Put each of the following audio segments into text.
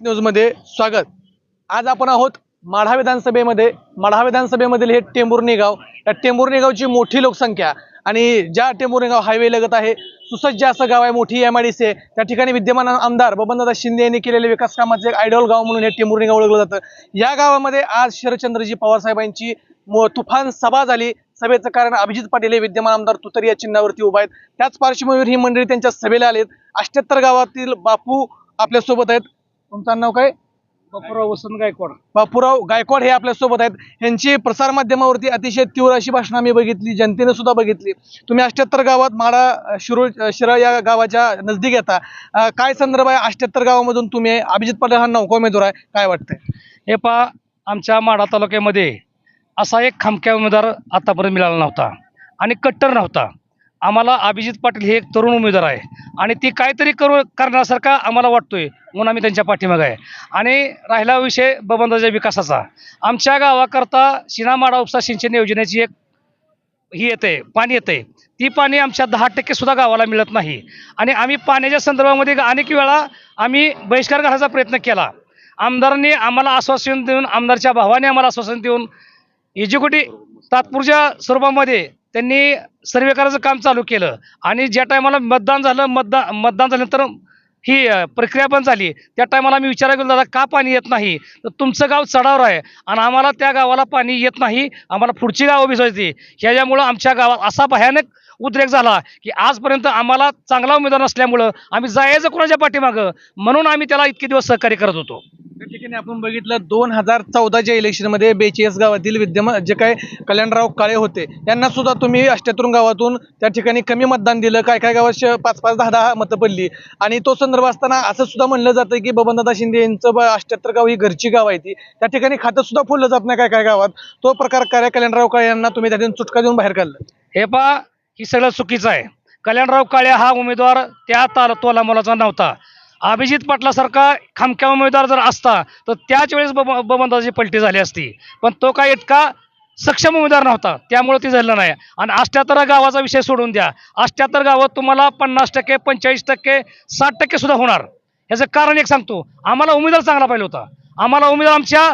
न्यूजमध्ये स्वागत. आज आपण आहोत माढा विधानसभेमध्ये. माढा विधानसभेमधील हे टेंभुर्णी गाव या टेंभुर्णी गावची मोठी लोकसंख्या आणि ज्या टेंभुर्णी गाव हायवे लगत आहे सुसज्ज असं गाव आहे मोठी एम आय डी सी आहे. त्या ठिकाणी विद्यमान आमदार बबनदादा शिंदे यांनी केलेले विकास कामाचे एक आयडॉल गाव म्हणून हे टेंभुर्णी गाव ओळखलं जातं. या गावामध्ये आज शरदचंद्रजी पवार साहेबांची तुफान सभा झाली. सभेचं कारण अभिजित पाटील हे विद्यमान आमदार तुतरी या चिन्हावरती उभा आहेत. त्याच पार्श्वभूमीवर ही मंडळी त्यांच्या सभेला आलेत. अष्ट्याहत्तर गावातील बापू आपल्यासोबत आहेत. तुमचं नाव काय? बापूराव वसंत गायकवाड. बापूराव गायकवाड हे आपल्यासोबत आहेत. यांची प्रसार माध्यमावरती अतिशय तीव्र अशी भाषणं आम्ही बघितली जनतेने सुद्धा बघितली. तुम्ही अष्ट्याहत्तर गावात माडा अ, शिराळ या गावाच्या नजदीक येता. काय संदर्भ आहे अष्ट्याहत्तर गावामधून तुम्ही? अभिजित पाटील हा नौका उमेदवार आहे. काय वाटतंय? हे पा आमच्या माढा तालुक्यामध्ये असा एक खामक्या उमेदवार आतापर्यंत मिळाला नव्हता आणि कट्टर नव्हता. आम्हाला अभिजित पाटील हे एक तरुण उमेदवार आहे. आणि ती काहीतरी करू करण्यासारखा आम्हाला वाटतोय म्हणून आम्ही त्यांच्या पाठीमागे आहे. आणि राहिला विषय बबनदाच्या विकासाचा. आमच्या गावाकरता शिनामाडा उपसा सिंचन योजनेची एक ही येते पाणी येते. ती पाणी आमच्या दहा टक्के सुद्धा गावाला मिळत नाही. आणि आम्ही पाण्याच्या संदर्भामध्ये अनेक वेळा आम्ही बहिष्कार घालायचा प्रयत्न केला. आमदारांनी आम्हाला आश्वासन देऊन आमदारच्या भावाने आम्हाला आश्वासन देऊन एज्युकेटी तात्पुरच्या स्वरूपामध्ये त्यांनी सर्वे करायचं काम चालू केलं. आणि ज्या टायमाला मतदान झालं मतदान मतदान झाल्यानंतर ही प्रक्रिया पण झाली. त्या टायमाला मी विचारा केला दादा का पाणी येत नाही? तर तुमचं गाव चढावर आहे. आणि आम्हाला त्या गावाला पाणी येत नाही. आम्हाला पुढची गावं भिजवायची ह्याच्यामुळं आमच्या गावात असा भयानक उद्रेक झाला की आजपर्यंत आम्हाला चांगला उमेदवार नसल्यामुळं आम्ही जायचं कोणाच्या पाठीमागं? म्हणून आम्ही त्याला इतके दिवस सहकार्य करत होतो. ठिकाणी आपण बघितलं दोन हजार चौदाच्या इलेक्शनमध्ये बेचेस गावातील विद्यमान जे काय कल्याणराव काळे होते यांना सुद्धा तुम्ही अष्ट्याहत्तर गावातून त्या ठिकाणी कमी मतदान दिलं. काय काय गावात पाच पाच दहा दहा मतं पडली. आणि तो संदर्भ असताना असं सुद्धा म्हणलं जातं की बबनदादा शिंदे यांचं ब- अष्ट्याहत्तर गाव ही घरची गाव आहे ती. त्या ठिकाणी खातं सुद्धा फुललं जात नाही काय काय गावात. तो प्रकार काय कल्याणराव काळे यांना तुम्ही त्यातून चुटका देऊन बाहेर काढलं. हे पा ही सगळं चुकीचं आहे. कल्याणराव काळे हा उमेदवार त्या ताल तोला मोलाचा नव्हता. अभिजित पाटलासारखा खामक्या उमेदवार जर असता तर त्याच वेळेस बब बबनदाची पलटी झाली असती. पण तो काय इतका सक्षम उमेदवार नव्हता त्यामुळे ती झालं नाही. आणि अष्ट्याहत्तर गावाचा विषय सोडून द्या. अष्ट्याहत्तर गावात तुम्हाला पन्नास टक्के पंचेचाळीस टक्के साठ टक्के सुद्धा होणार. ह्याचं कारण एक सांगतो. आम्हाला उमेदवार चांगला पाहिजे होता. आम्हाला उमेदवार आमच्या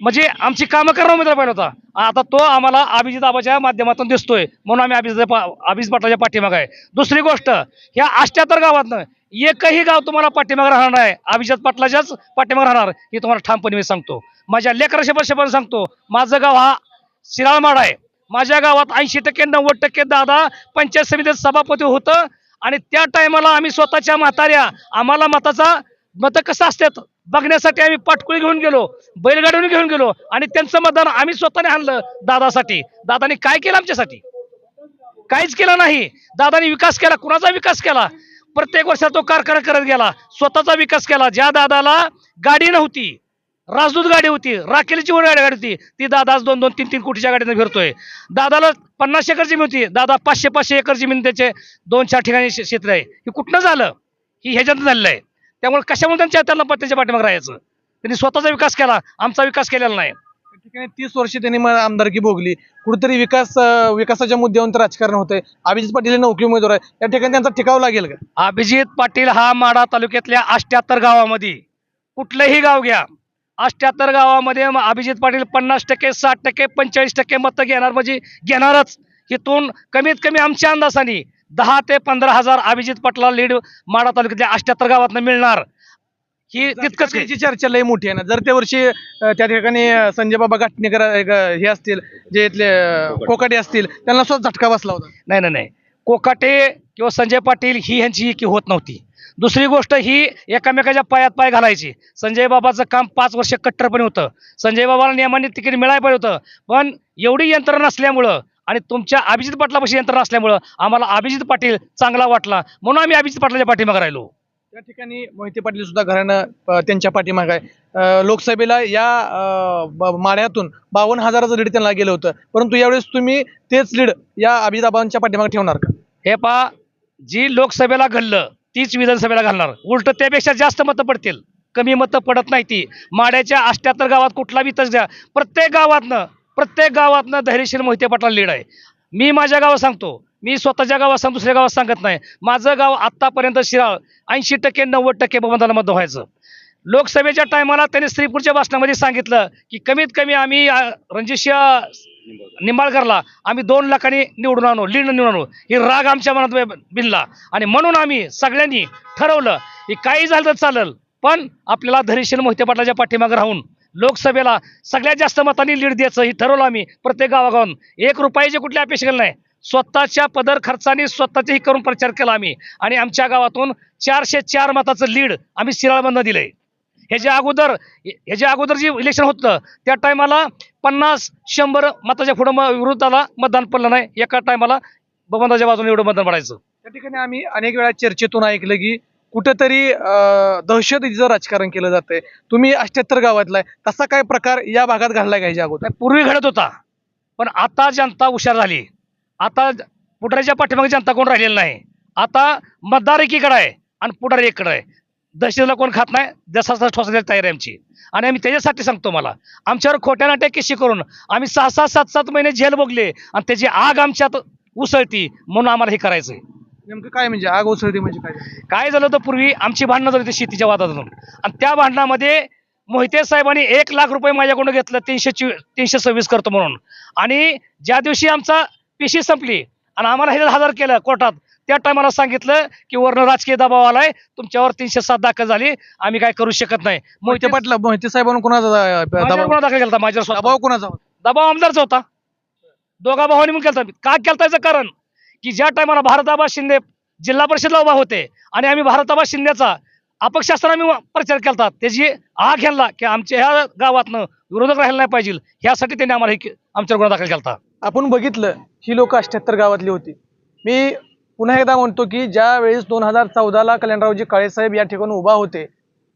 म्हणजे आमची कामं करणं उमेदवार पाहिजे होता. आता तो आम्हाला अभिजित आबाच्या माध्यमातून दिसतोय. म्हणून आम्ही अभिजित पा अभिजित पाटलाच्या पाठीमागं आहे. दुसरी गोष्ट ह्या अष्ट्याहत्तर गावातनं एकही गाव तुम्हाला पाठीमागे राहणार नाही. अभिजात पाटलाच्याच पाठीमागे राहणार. हे तुम्हाला ठामपणे मी सांगतो. माझ्या लेकराच्या वर्षापर्यंत सांगतो. माझं गाव हा शिराळमाड आहे. माझ्या गावात ऐंशी टक्के नव्वद टक्के दादा पंचायत समितीत सभापती होतं. आणि त्या टायमाला आम्ही स्वतःच्या म्हाताऱ्या आम्हाला मताचा मतं कसं असतात? बघण्यासाठी आम्ही पाटकुळी घेऊन गेलो बैलगाडीवर घेऊन गेलो आणि त्यांचं मतदान आम्ही स्वतःने आणलं दादासाठी. दादाने काय केलं आमच्यासाठी? काहीच केलं नाही. दादाने विकास केला कुणाचा विकास केला? प्रत्येक वर्षात तो कारखाना करत गेला. स्वतःचा विकास केला. ज्या दादाला गाडी नव्हती राजदूत गाडी होती राखेलची वर गाडी होती ती दादा आज दोन दोन तीन तीन कोटीच्या गाडीनं फिरतोय. दादाला पन्नास एकर जमीन होती. दादा पाचशे पाचशे एकर जमीन त्याचे दोन चार ठिकाणी क्षेत्र आहे. हे कुठनं झालं? ही ह्याच्यात झालेलं आहे. त्यामुळे कशामुळे त्यांच्या त्याला त्याच्या पाठीमागे राहायचं? त्यांनी स्वतःचा विकास केला. आमचा विकास केलेला नाही. ठिकाणी तीस वर्ष त्यांनी मला आमदारकी भोगली. कुठेतरी विकास अं, विकासाच्या मुद्द्यावरून तर राजकारण होतंय. अभिजित पाटील हे नौकरी उमेदवार आहे त्या ठिकाणी त्यांचा टिकाव लागेल का? अभिजित पाटील हा माडा तालुक्यातल्या अष्ट्याहत्तर गावामध्ये. कुठलंही गाव घ्या. अष्ट्याहत्तर गावामध्ये म- अभिजित पाटील पन्नास टक्के साठ टक्के पंचेचाळीस टक्के मतं घेणार म्हणजे घेणारच. इथून कमीत कमी आमच्या अंदाजाने दहा ते पंधरा हजार अभिजित पाटला लीड माडा तालुक्यातल्या अष्ट्याहत्तर गावातनं मिळणार. ही तितकंच त्याची चर्चा लय मोठी आहे ना. जर त्या वर्षी अं, त्या ठिकाणी अं, संजय बाबा अं, ग- हे असतील जे इथले अं, कोकाटे. असतील त्यांना सुद्धा झटका बसला होता. नाही नाही नाही. कोकाटे किंवा संजय पाटील ही ह्यांची की होत नव्हती. दुसरी गोष्ट ही एकामेकाच्या पायात पाय घालायची. संजय बाबाचं काम पाच वर्ष कट्टरपणे होतं. संजय बाबाला नियमाने तिकीट मिळायला पाहिजे होतं. पण एवढी यंत्रणा नसल्यामुळं आणि तुमच्या अभिजित पाटलापाशी यंत्रणा असल्यामुळं आम्हाला अभिजित पाटील चांगला वाटला. म्हणून आम्ही अभिजित पाटलाच्या पाठीमागे राहिलो. त्या ठिकाणी मोहिते पाटील सुद्धा घराणं त्यांच्या पाठीमागे आहे. लोकसभेला या अं, बावन्न हजाराचं लीड त्यांना गेलं होतं. परंतु यावेळेस तुम्ही तेच लीड या अभिदाबांच्या पाठीमागे ठेवणार का? हे पा जी लोकसभेला घडलं तीच विधानसभेला घालणार. उलट त्यापेक्षा जास्त मतं पडतील. कमी मतं पडत नाही ती. माड्याच्या अष्ट्याहत्तर गावात कुठला बी द्या प्रत्येक गावातनं प्रत्येक गावातनं धैर्यशील मोहिते पाटला लीड आहे. मी माझ्या गावात सांगतो मी स्वतःच्या गावात सांग दुसऱ्या गावात सांगत नाही. माझं गाव आत्तापर्यंत शिराळ ऐंशी टक्के नव्वद टक्के बबनदाला मत व्हायचं. लोकसभेच्या टायमाला त्यांनी श्रीपूरच्या भाषणामध्ये सांगितलं की कमीत कमी आम्ही अ, रणजितसिंह निंबाळकरला आम्ही दोन लाखांनी निवडून आणू लीड निवडून आणू. ही राग आमच्या मनात बिनला. आणि म्हणून आम्ही सगळ्यांनी ठरवलं की काही झालं तर चालेल पण आपल्याला धरीशील मोहिते पाटलाच्या पाठीमागे राहून लोकसभेला सगळ्यात जास्त मतांनी लीड द्यायचं ही ठरवलं आम्ही. प्रत्येक गावागावून एक रुपयाची कुठली अपेक्षा नाही. स्वतःच्या पदर खर्चाने स्वतःचे ही करून प्रचार केला आम्ही. आणि आमच्या गावातून चारशे चार मताचं लीड आम्ही शिराळमधनं दिलंय. ह्याच्या अगोदर ह्याच्या अगोदर जे इलेक्शन होतं त्या टायमाला पन्नास शंभर मताच्या पुढं म- विरोधाला मतदान पडलं नाही. एका टायमाला बबनदाच्या बाजूने एवढं मतदान पडायचं. त्या ठिकाणी आम्ही अनेक वेळा चर्चेतून ऐकलं की कुठंतरी दहशतीचं राजकारण केलं जातंय. तुम्ही अठ्याहत्तर गावातला आहे तसा काय प्रकार या भागात घडलाय का ह्याच्या अगोदर? पूर्वी घडत होता. पण आता जनता हुशार झाली. आता पुढारीच्या पाठीमागे जनता कोण राहिलेली नाही. आता मतदार एकीकडे आहे आणि पुढारी एकीकडे आहे. दहशतीला कोण खात नाही जसा तसा ठोसा द्यायला तयार आहे आमची. आणि आम्ही त्याच्यासाठी सांगतो मला आमच्यावर खोट्या नाट्या केशी करून आम्ही सहा सहा सात सात महिने जेल भोगले आणि त्याची आग आमच्यात उसळती म्हणून आम्हाला हे करायचंय. नेमकं काय म्हणजे आग उसळती म्हणजे काय? काय झालं होतं पूर्वी? आमची भांडणं झाली होती शेतीच्या वादातून. आणि त्या भांडणामध्ये मोहिते साहेबांनी एक लाख रुपये माझ्याकडून घेतलं तीनशे तीनशे सव्वीस करतो म्हणून. आणि ज्या दिवशी आमचा पेशी संपली. आणि आम्हाला हे हजर केलं कोर्टात त्या टायमाला सांगितलं की वरनं राजकीय दबाव आलाय तुमच्यावर तीनशे सात दाखल झाली आम्ही काय करू शकत नाही. मोहिते पाटला मोहिते साहेबांना कोणाचा दबाव? दाखल केला स्वतः. दबाव कोणाचा दबाव आमदारचा होता. दोघा भावांनी म्हणून केलता का केलता याचं कारण? की ज्या टायमाला भारताबा शिंदे जिल्हा परिषदला उभा होते आणि आम्ही भारताबा शिंदेचा अपक्ष असताना आम्ही प्रचार केलता त्याची आग ह्यांना की आमच्या ह्या गावातनं विरोधक राहायला नाही पाहिजे. ह्यासाठी त्यांनी आम्हाला हे आमच्यावर गुन्हा दाखल केलता. आपण बघितलं ही लोक अष्ट्याहत्तर गावातली होती. मी पुन्हा एकदा म्हणतो की ज्या वेळेस दोन हजार चौदाला कल्याणरावजी काळेसाहेब या ठिकाणी उभा होते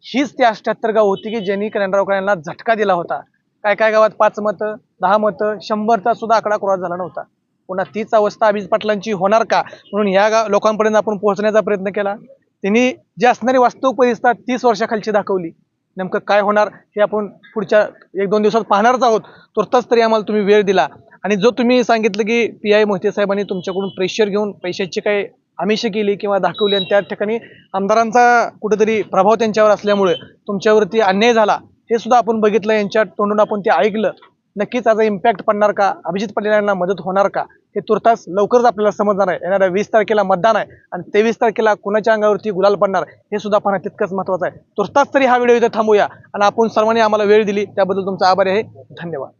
हीच ती अष्ट्याहत्तर गाव होती की ज्यांनी कल्याणराव काळेंना झटका दिला होता. काय काय गावात पाच मतं दहा मतं शंभरचा सुद्धा आकडा क्रॉस झाला नव्हता. पुन्हा तीच अवस्था अभिज पाटलांची होणार का? म्हणून या गा लोकांपर्यंत आपण पोहोचण्याचा प्रयत्न केला. त्यांनी जी असणारी वास्तव परिस्थिती तीस वर्षाखालची दाखवली. नेमकं काय होणार हे आपण पुढच्या एक दोन दिवसात पाहणारच आहोत. तुर्तच तरी आम्हाला तुम्ही वेळ दिला. आणि जो तुम्ही सांगितलं की पी आय मोहिते साहेबांनी तुमच्याकडून प्रेशर घेऊन पैशाची काही आमिष केली किंवा दाखवली आणि त्या ठिकाणी आमदारांचा कुठेतरी प्रभाव त्यांच्यावर असल्यामुळे तुमच्यावरती अन्याय झाला हे सुद्धा आपण बघितलं यांच्या तोंडून आपण ते ऐकलं. नक्कीच याचा इम्पॅक्ट पडणार का? अभिजित पाटील यांना मदत होणार का? हे तुर्तास लवकरच आपल्याला समजणार आहे. येणाऱ्या वीस तारखेला मतदान आहे आणि तेवीस तारखेला कुणाच्या अंगावरती गुलाल पडणार हे सुद्धा पाहणं तितकंच महत्त्वाचं आहे. तुर्तास तरी हा व्हिडिओ इथे थांबूया आणि आपण सर्वांनी आम्हाला वेळ दिली त्याबद्दल तुमचा आभारी आहे. धन्यवाद.